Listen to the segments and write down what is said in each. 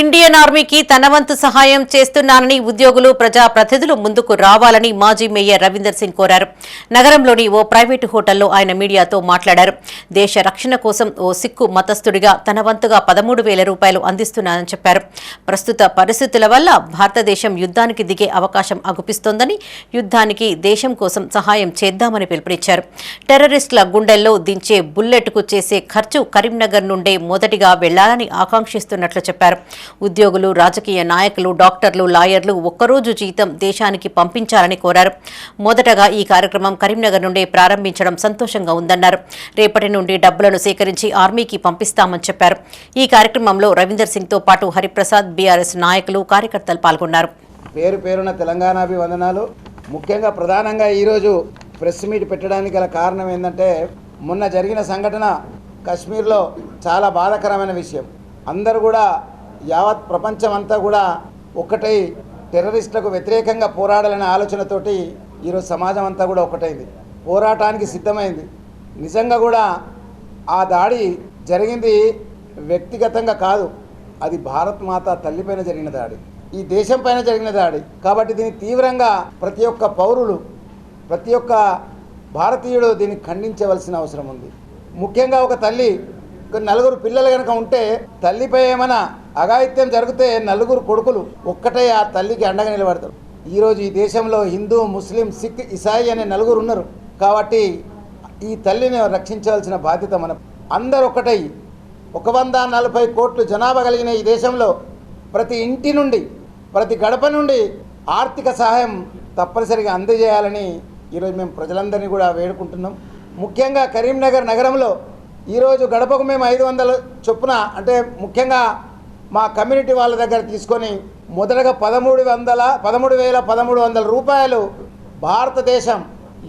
Indian ఆర్మీకి తన వంతు సహాయం చేస్తున్నానని ఉద్యోగులు ప్రజాప్రతినిధులు ముందుకు రావాలని మాజీ మేయర్ రవీందర్ సింగ్ కోరారు. నగరంలోని ఓ ప్రైవేటు హోటల్లో ఆయన మీడియాతో మాట్లాడారు. దేశ రక్షణ కోసం ఓ సిక్కు మతస్థుడిగా తన వంతుగా పదమూడు వేల రూపాయలు అందిస్తున్నానని చెప్పారు. ప్రస్తుత పరిస్థితుల వల్ల భారతదేశం యుద్ధానికి దిగే అవకాశం అగుపిస్తోందని యుద్ధానికి దేశం కోసం సహాయం చేద్దామని పిలుపునిచ్చారు. టెర్రరిస్టుల గుండెల్లో దించే బుల్లెట్కు చేసే ఖర్చు కరీంనగర్ నుండే మొదటిగా వెళ్ళాలని ఆకాంక్షిస్తున్నట్లు చెప్పారు. ఉద్యోగులు రాజకీయ నాయకులు డాక్టర్లు లాయర్లు ఒక్కరోజు జీతం దేశానికి పంపించాలని కోరారు. మొదటగా ఈ కార్యక్రమం కరీంనగర్ నుండే ప్రారంభించడం సంతోషంగా ఉందన్నారు. రేపటి నుండి డబ్బులను సేకరించి ఆర్మీకి పంపిస్తామని చెప్పారు. ఈ కార్యక్రమంలో రవీందర్ సింగ్తో పాటు హరిప్రసాద్ బీఆర్ఎస్ నాయకులు కార్యకర్తలు పాల్గొన్నారు. పేరు పేరున తెలంగాణ అభివందనాలు. ముఖ్యంగా ప్రధానంగా ఈరోజు ప్రెస్ మీట్ పెట్టడానికి గల కారణం ఏంటంటే మొన్న జరిగిన సంఘటన కశ్మీర్లో చాలా బాధాకరమైన విషయం. అందరూ కూడా యావత్ ప్రపంచం అంతా కూడా ఒక్కటై టెర్రరిస్టులకు వ్యతిరేకంగా పోరాడాలనే ఆలోచనతోటి ఈరోజు సమాజం అంతా కూడా ఒకటైంది. పోరాటానికి సిద్ధమైంది. నిజంగా కూడా ఆ దాడి జరిగింది వ్యక్తిగతంగా కాదు అది భారత్ మాత తల్లిపైన జరిగిన దాడి. ఈ దేశం పైన జరిగిన దాడి. కాబట్టి దీన్ని తీవ్రంగా ప్రతి ఒక్క పౌరులు ప్రతి ఒక్క భారతీయుడు దీన్ని ఖండించవలసిన అవసరం ఉంది. ముఖ్యంగా ఒక తల్లి నలుగురు పిల్లలు కనుక ఉంటే తల్లిపై ఏమైనా అఘాయిత్యం జరిగితే నలుగురు కొడుకులు ఒక్కటే ఆ తల్లికి అండగా నిలబడతారు. ఈరోజు ఈ దేశంలో హిందూ ముస్లిం సిక్ ఇసాయి అనే నలుగురు ఉన్నారు. కాబట్టి ఈ తల్లిని రక్షించవలసిన బాధ్యత మనం అందరు ఒకటై ఒక వంద నలభై కోట్లు జనాభా కలిగిన ఈ దేశంలో ప్రతి ఇంటి నుండి ప్రతి గడప నుండి ఆర్థిక సహాయం తప్పనిసరిగా అందజేయాలని ఈరోజు మేము ప్రజలందరినీ కూడా వేడుకుంటున్నాం. ముఖ్యంగా కరీంనగర్ నగరంలో ఈరోజు గడపకు మేము ఐదు వందల చొప్పున అంటే ముఖ్యంగా మా కమ్యూనిటీ వాళ్ళ దగ్గర తీసుకొని మొదటగా పదమూడు వందల పదమూడు వేల పదమూడు వందల రూపాయలు భారతదేశం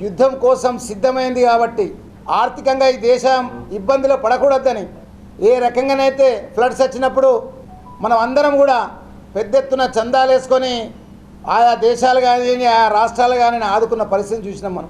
యుద్ధం కోసం సిద్ధమైంది కాబట్టి ఆర్థికంగా ఈ దేశం ఇబ్బందులు పడకూడదని ఏ రకంగానైతే ఫ్లడ్స్ వచ్చినప్పుడు మనం అందరం కూడా పెద్ద ఎత్తున చందాలు వేసుకొని ఆయా దేశాలు కానీ ఆయా రాష్ట్రాలు కానీ ఆదుకున్న పరిస్థితిని చూసినాం మనం.